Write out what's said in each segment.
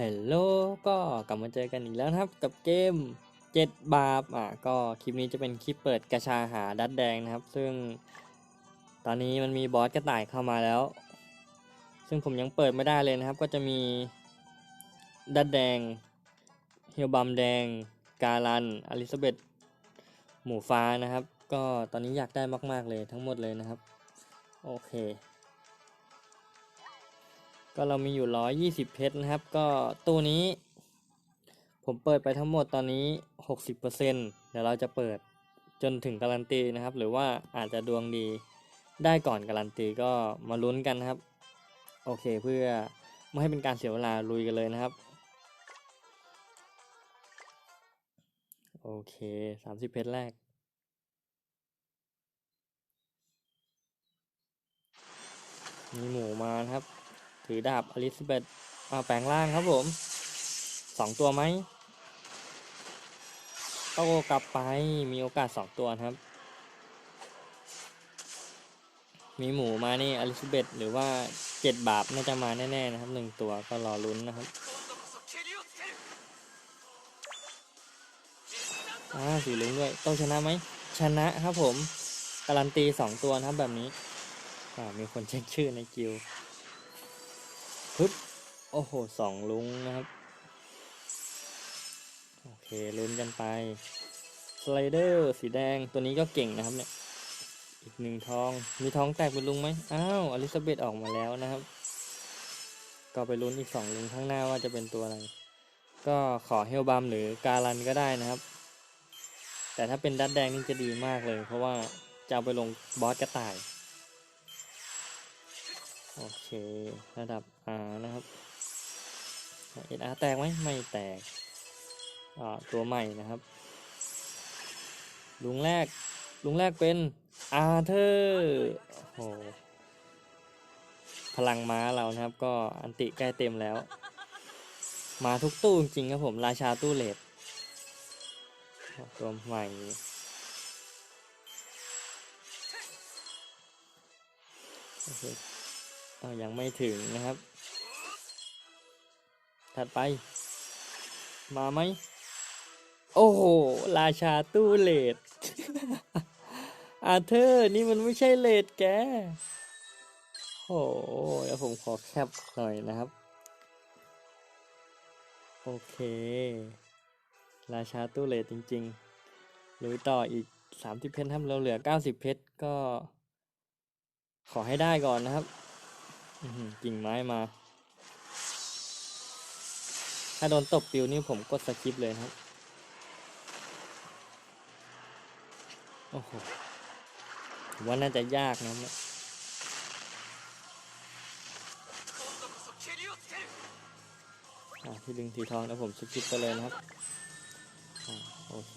ฮัลโหลก็กลับมาเจอกันอีกแล้วนะครับกับเกม 7 บาปอะก็คลิปนี้จะเป็นคลิปเปิดกระชาหาดัดแดงนะครับ ซึ่งตอนนี้มันมีบอสกระต่ายเข้ามาแล้ว ซึ่งผมยังเปิดไม่ได้เลยนะครับ ก็จะมีดัดแดงเฮียบัมแดง การันอลิซาเบธหมูฟ้านะครับ ก็ตอนนี้อยากได้มาก ๆเลยทั้งหมดเลยนะครับ โอเค ก็เรามีอยู่120เพชรนะครับ ก็ตู้นี้ ผมเปิดไปทั้งหมดตอนนี้60%เดี๋ยวเราจะเปิดจนถึงการันตีนะครับ หรือว่าอาจจะดวงดีได้ก่อนการันตีก็มาลุ้นกันครับ โอเคเพื่อไม่ให้เป็นการเสียเวลาลุยกันเลยนะครับ โอเค30เพชรแรกมีหมูมาครับ ถือดาบอลิซาเบธมาแปลงร่างครับผมสองตัวไหมโต้กลับไปมีโอกาสสองตัวครับ มีหมูมานี่อลิซาเบธหรือว่าเจ็ดบาปน่าจะมาแน่ๆนะครับหนึ่งตัวก็รอลุ้นนะครับอ่าสีเหลืองด้วยต้องชนะไหมชนะครับผมการันตีสองตัวนะครับแบบนี้อ่ามีคนเช็คชื่อในกิล ปึ๊บ โอ้โหสองลุงนะครับ โอเคลุ้นกันไป สไลเดอร์สีแดงตัวนี้ก็เก่งนะครับเนี่ย อีกหนึ่งทอง มีทองแตกเป็นลุงไหมอ้าว อลิซาเบธออกมาแล้วนะครับ ก็ไปลุ้นอีกสองลุงข้างหน้าว่าจะเป็นตัวอะไร ก็ขอเฮลบัมหรือการันก็ได้นะครับ แต่ถ้าเป็นดัดแดงนี่จะดีมากเลย เพราะว่าจะเอาไปลงบอสกระต่าย โอเคระดับ R นะครับ SR แตกไหมไม่แตกตัวใหม่นะครับ ลุงแรก ลุงแรกเป็นอาเธอร์โอ้โหพลังม้าเรานะครับ ก็อันติใกล้เต็มแล้ว มาทุกตู้จริงครับผม ราชาตู้เลดตัวใหม่โอเค ยังไม่ถึงนะครับ ถัดไป มาไหม โอ้โห ราชาตู้เลดอาเธอร์ นี่มันไม่ใช่เลดแก โอ้โหเดี๋ยวผมขอแคปหน่อยนะครับ โอเค ราชาตู้เลดจริงๆลุยต่ออีก 30 เพชรครับเราเหลือ 90 เพชรก็ขอให้ได้ก่อนนะครับ กิ่งไม้มา ถ้าโดนตบปิวนี่ผมกดสกิปเลยครับ โอ้โหว่าน่าจะยากนะเนี่ยอะที่ดึงสีทองแล้วผมสกิปไปเลยนะครับอโอเค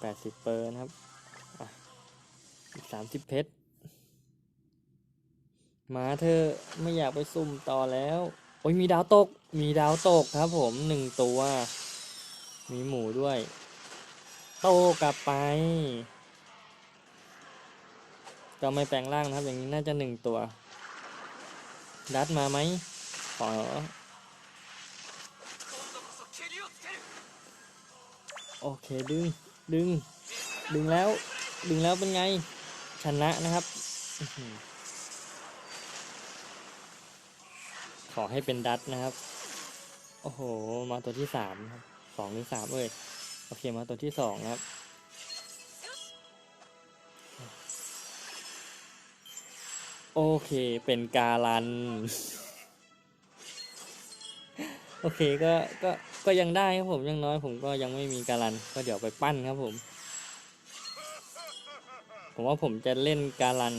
แปดสิบเปอร์นะครับ อีกสามสิบเพชร มาเธอไม่อยากไปซุ่มต่อแล้ว โอ้ยมีดาวตก มีดาวตกครับผมหนึ่งตัว มีหมูด้วย โตกลับไปก็ไม่แปลงร่างนะครับ อย่างนี้น่าจะหนึ่งตัว ดัดมาไหมขอโอเคดึง ดึง ดึงแล้ว ดึงแล้วเป็นไง ชนะนะครับอื้อหือ ขอให้เป็นดัตนะครับ โอ้โห มาตัวที่สามครับสองหรือสามเอ้ย โอเค มาตัวที่สองครับ โอเค เป็นการัน โอเค ก็ ก็ ก็ยังได้ครับผม ยังน้อยผมก็ยังไม่มีการัน ก็เดี๋ยวไปปั้นครับผม ผมว่าผมจะเล่นการัน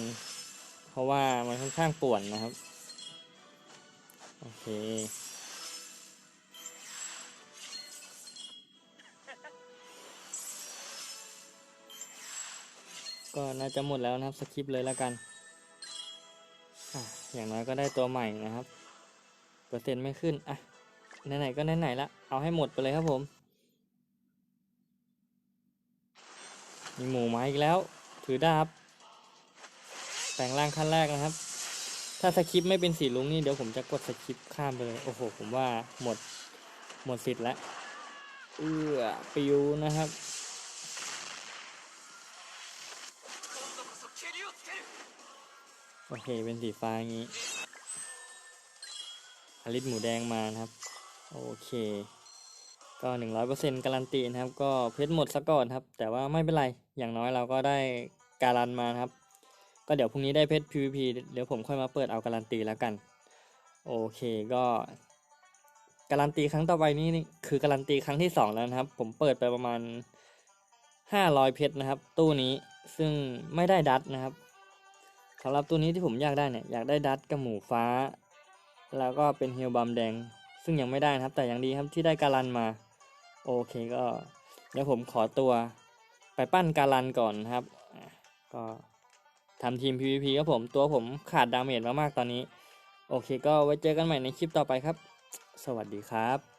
เพราะว่ามันค่อนข้างป่วนนะครับ โอเค ก็น่าจะหมดแล้วนะครับสคริปต์เลยแล้วกันอะอย่างน้อยก็ได้ตัวใหม่นะครับ เปอร์เซ็นต์ไม่ขึ้น อะ ไหนๆก็ไหนๆละ เอาให้หมดไปเลยครับผม มีหมูมาอีกแล้ว ถือดาบแปลงร่างขั้นแรกนะครับ ถ้าสคริปไม่เป็นสีลุงนี่เดี๋ยวผมจะกดสคริปข้ามไปเลย โอ้โห ผมว่าหมด หมดสิทธิ์แล้วเอื้อปิวนะครับ โอเค เป็นสีฟ้าอย่างนี้ฮาริสหมูแดงมานะครับ โอเค ก็หนึ่งร้อยเปอร์เซ็นต์การันตีนะครับ ก็เพชรหมดซะก่อนครับ แต่ว่าไม่เป็นไร อย่างน้อยเราก็ได้การันมานะครับ ก็เดี๋ยวพรุ่งนี้ได้เพชร PVP เดี๋ยวผมค่อยมาเปิดเอาการันตีแล้วกัน โอเคก็การันตีครั้งต่อไปนี่คือการันตีครั้งที่สองแล้วนะครับ ผมเปิดไปประมาณห้าร้อยเพชรนะครับ ตู้นี้ซึ่งไม่ได้ดัดนะครับสำหรับตู้นี้ที่ผมอยากได้เนี่ยอยากได้ดัดกับหมูฟ้า แล้วก็เป็นเฮลบัมแดง ซึ่งยังไม่ได้นะครับ แต่ยังดีครับที่ได้การันมาโอเคก็เดี๋ยวผมขอตัวไปปั้นการันก่อนนะครับก็ ทำทีม PVP ครับผมตัวผมขาดดาเมจมากๆตอนนี้ โอเคก็ไว้เจอกันใหม่ในคลิปต่อไปครับ สวัสดีครับ